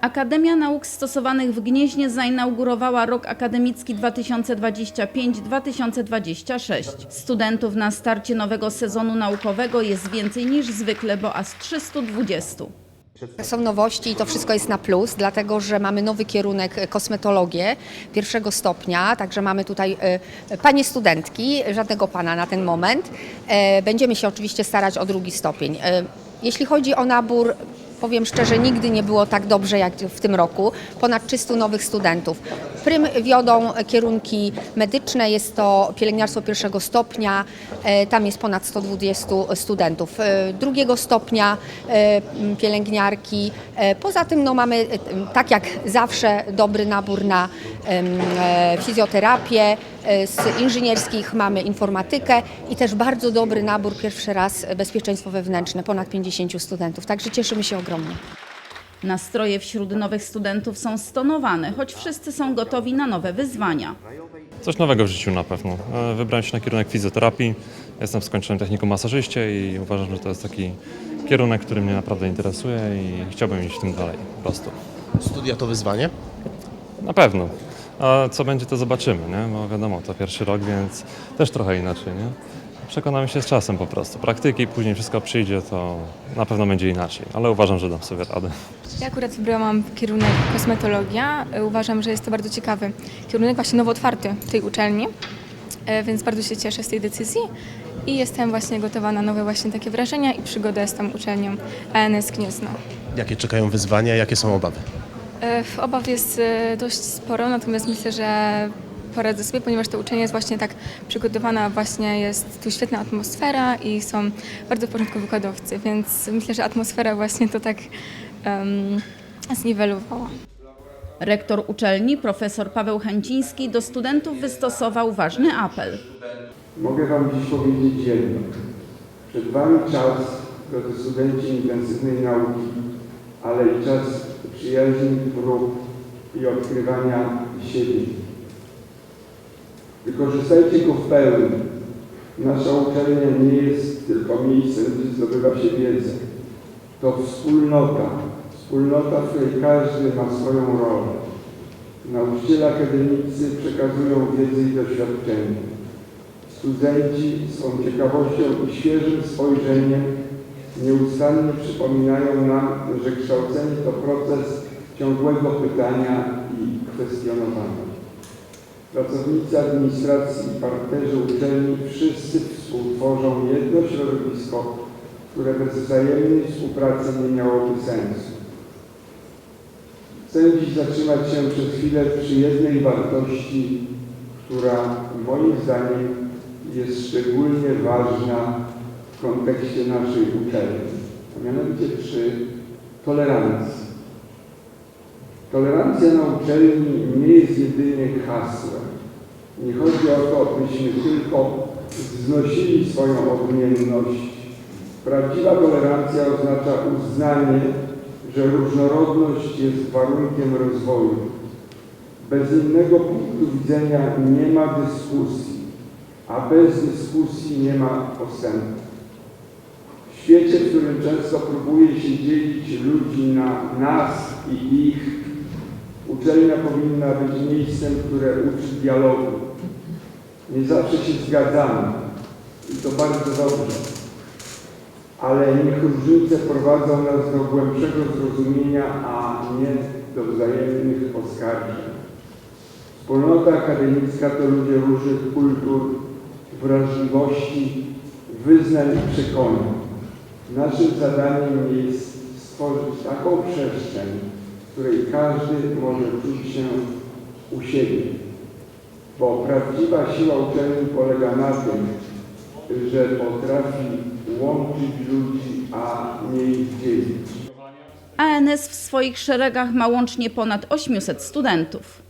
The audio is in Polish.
Akademia Nauk Stosowanych w Gnieźnie zainaugurowała rok akademicki 2025-2026. Studentów na starcie nowego sezonu naukowego jest więcej niż zwykle, bo aż 320. Są nowości i to wszystko jest na plus, dlatego że mamy nowy kierunek e, kosmetologię pierwszego stopnia, także mamy tutaj e, panie studentki, żadnego pana na ten moment. E, Będziemy się oczywiście starać o drugi stopień. Jeśli chodzi o nabór, powiem szczerze, nigdy nie było tak dobrze jak w tym roku. Ponad 300 nowych studentów. Prym wiodą kierunki medyczne, jest to pielęgniarstwo pierwszego stopnia, e, tam jest ponad 120 studentów. E, Drugiego stopnia e, pielęgniarki. Poza tym no, mamy, tak jak zawsze, dobry nabór na fizjoterapię. Z inżynierskich mamy informatykę i też bardzo dobry nabór pierwszy raz bezpieczeństwo wewnętrzne, ponad 50 studentów. Także cieszymy się ogromnie. Nastroje wśród nowych studentów są stonowane, choć wszyscy są gotowi na nowe wyzwania. Coś nowego w życiu na pewno. E, Wybrałem się na kierunek fizjoterapii. Jestem skończonym technikum masażyście i uważam, że to jest taki kierunek, który mnie naprawdę interesuje i chciałbym iść w tym dalej po prostu. Studia to wyzwanie. Na pewno. A co będzie, to zobaczymy, nie? Bo wiadomo, to pierwszy rok, więc też trochę inaczej, nie? Przekonamy się z czasem po prostu. Praktyki, później wszystko przyjdzie, to na pewno będzie inaczej, ale uważam, że dam sobie radę. Ja akurat wybrałam kierunek kosmetologia. Uważam, że jest to bardzo ciekawy kierunek, właśnie nowo otwarty w tej uczelni, E, więc bardzo się cieszę z tej decyzji i jestem właśnie gotowa na nowe właśnie takie wrażenia i przygodę z tą uczelnią ANS Gniezno. Jakie czekają wyzwania, jakie są obawy? E, Obaw jest e, dość sporo, natomiast myślę, że poradzę sobie, ponieważ ta uczelnia jest właśnie tak przygotowana, właśnie jest tu świetna atmosfera i są bardzo w porządku wykładowcy, więc myślę, że atmosfera właśnie to tak um, zniwelowała. Rektor uczelni, profesor Paweł Chęciński, do studentów wystosował ważny apel. Mogę Wam dziś powiedzieć jedno. Przed Wami czas, drodzy studenci intensywnej nauki, ale i czas przyjaźni, prób i odkrywania siebie. Wykorzystajcie go w pełni. Nasza uczelnia nie jest tylko miejscem, gdzie zdobywa się wiedzę. To wspólnota. Wspólnota, w której każdy ma swoją rolę. Nauczyciele akademicy przekazują wiedzę i doświadczenie. Studenci swą ciekawością i świeżym spojrzeniem nieustannie przypominają nam, że kształcenie to proces ciągłego pytania i kwestionowania. Pracownicy administracji i partnerzy uczelni wszyscy współtworzą jedno środowisko, które bez wzajemnej współpracy nie miałoby sensu. Chcę dziś zatrzymać się przez chwilę przy jednej wartości, która moim zdaniem jest szczególnie ważna w kontekście naszej uczelni, a mianowicie przy tolerancji. Tolerancja na uczelni nie jest jedynie hasłem. Nie chodzi o to, byśmy tylko wznosili swoją odmienność. Prawdziwa tolerancja oznacza uznanie, że różnorodność jest warunkiem rozwoju. Bez innego punktu widzenia nie ma dyskusji, a bez dyskusji nie ma postępu. W świecie, w którym często próbuje się dzielić ludzi na nas i ich, uczelnia powinna być miejscem, które uczy dialogu. Nie zawsze się zgadzamy i to bardzo dobrze, ale niech różnice prowadzą nas do głębszego zrozumienia, a nie do wzajemnych oskarżeń. Wspólnota akademicka to ludzie różnych kultur, wrażliwości, wyznań i przekonań. Naszym zadaniem jest stworzyć taką przestrzeń, której każdy może czuć się u siebie. Bo prawdziwa siła uczelni polega na tym, że potrafi łączyć ludzi, a nie ich dzielić. ANS w swoich szeregach ma łącznie ponad 800 studentów.